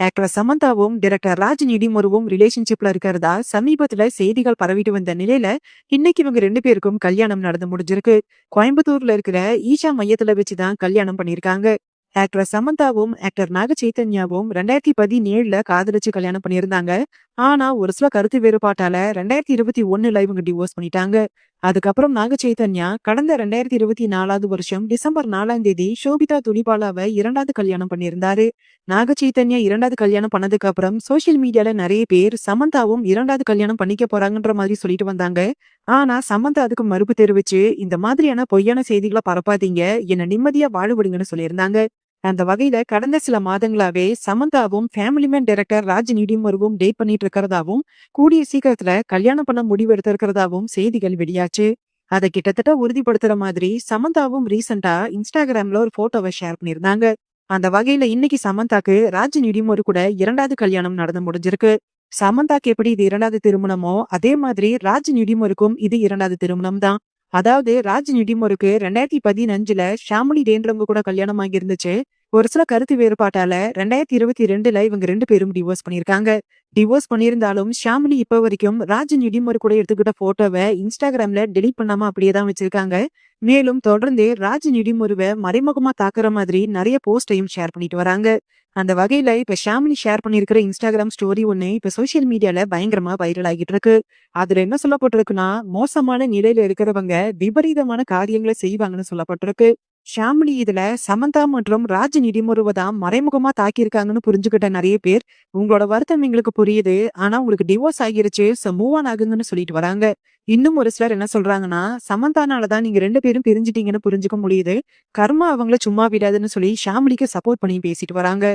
Actor சமந்தாவும் director Raj நிடிமுருவும் ரிலேஷன்ஷிப்ல இருக்கிறதா சமீபத்துல செய்திகள் பரவிட்டு வந்த நிலையில இன்னைக்கு இவங்க ரெண்டு பேருக்கும் கல்யாணம் நடந்து முடிஞ்சிருக்கு. கோயம்புத்தூர்ல இருக்கிற ஈஷா மையத்துல வச்சுதான் கல்யாணம் பண்ணிருக்காங்க ஆக்டர் சமந்தாவும் ஆக்டர் நாக சைத்தன்யாவும் ரெண்டாயிரத்தி பதினேழுல காதலிச்சு கல்யாணம் பண்ணியிருந்தாங்க. ஆனா ஒரு சில கருத்து வேறுபாட்டால ரெண்டாயிரத்தி இருபத்தி ஒண்ணுல இவங்க டிவோர்ஸ் பண்ணிட்டாங்க. அதுக்கப்புறம் நாக சைத்தன்யா கடந்த ரெண்டாயிரத்தி இருபத்தி நாலாவது வருஷம் டிசம்பர் நாலாம் தேதி சோபிதா துணிபாலாவை இரண்டாவது கல்யாணம் பண்ணியிருந்தாரு. நாக சைத்தன்யா இரண்டாவது கல்யாணம் பண்ணதுக்கு அப்புறம் சோசியல் மீடியால நிறைய பேர் சமந்தாவும் இரண்டாவது கல்யாணம் பண்ணிக்க போறாங்கன்ற மாதிரி சொல்லிட்டு வந்தாங்க. ஆனா சமந்தா அதுக்கு மறுப்பு தெரிவிச்சு இந்த மாதிரியான பொய்யான செய்திகளை பரப்பாதீங்க. என்ன நிம்மதியா வாழ விடுங்கன்னு சொல்லியிருந்தாங்க. அந்த வகையில கடந்த சில மாதங்களாவே சமந்தாவும் ஃபேமிலி மேன் டைரக்டர் ராஜ் நிடிமருவும் டேட் பண்ணிட்டு இருக்கிறதாவும் கூடிய சீக்கிரத்துல கல்யாணம் பண்ண முடிவு எடுத்திருக்கிறதாவும் செய்திகள் வெளியாச்சு. அதை கிட்டத்தட்ட உறுதிப்படுத்துற மாதிரி சமந்தாவும் ரீசெண்டா இன்ஸ்டாகிராம்ல ஒரு போட்டோவை ஷேர் பண்ணியிருந்தாங்க. அந்த வகையில இன்னைக்கு சமந்தாக்கு ராஜ் நிடிமரு கூட இரண்டாவது கல்யாணம் நடந்து முடிஞ்சிருக்கு. சமந்தாக்கு எப்படி இது இரண்டாவது திருமணமோ அதே மாதிரி ராஜ் நிடிமருக்கும் இது இரண்டாவது திருமணம் தான் அதாவது ராஜ் நிடிமருக்கு ரெண்டாயிரத்தி பதினஞ்சுல ஷாமிலி டேன்றவங்க கூட கல்யாணம் ஆகியிருந்துச்சு ஒரு சில கருத்து வேறுபாட்டால ரெண்டாயிரத்தி இருபத்தி ரெண்டுல இவங்க ரெண்டு பேரும் டிவோர்ஸ் பண்ணிருக்காங்க டிவோர்ஸ் பண்ணியிருந்தாலும் ஷாமிலி இப்ப வரைக்கும் ராஜ் நிடிமரு கூட எடுத்துக்கிட்ட போட்டோவை இன்ஸ்டாகிராம்ல டெலிட் பண்ணாம அப்படியே தான் வச்சிருக்காங்க. மேலும் தொடர்ந்து ராஜ் நிடிமுருவை மறைமுகமா தாக்குற மாதிரி நிறைய போஸ்டையும் ஷேர் பண்ணிட்டு வராங்க. அந்த வகையில இப்ப ஷாமிலி ஷேர் பண்ணிருக்கிற இன்ஸ்டாகிராம் ஸ்டோரி ஒண்ணு இப்ப சோசியல் மீடியால பயங்கரமா வைரல் ஆகிட்டு இருக்கு. அதுல என்ன சொல்லப்பட்டிருக்குன்னா மோசமான நிலையில இருக்கிறவங்க விபரீதமான காரியங்களை செய்வாங்கன்னு சொல்லப்பட்டிருக்கு. ஷாமிலி இதுல சமந்தா மற்றும் ராஜ் நிடிமுருவை தான் மறைமுகமா தாக்கியிருக்காங்கன்னு புரிஞ்சுக்கிட்ட நிறைய பேர். உங்களோட வருத்தம் எங்களுக்கு புரியுது. ஆனா உங்களுக்கு டிவோர்ஸ் ஆகிருச்சு. ஸோ மூவ் ஆன் ஆகுங்கன்னு சொல்லிட்டு வராங்க. இன்னும் ஒரு சிலர் என்ன சொல்றாங்கன்னா சமந்தானாலதான் நீங்க ரெண்டு பேரும் பிரிஞ்சிட்டீங்கன்னு புரிஞ்சுக்க முடியுது. கர்மா அவங்கள சும்மா விடாதுன்னு சொல்லி ஷாமிலிக்கு சப்போர்ட் பண்ணி பேசிட்டு வராங்க.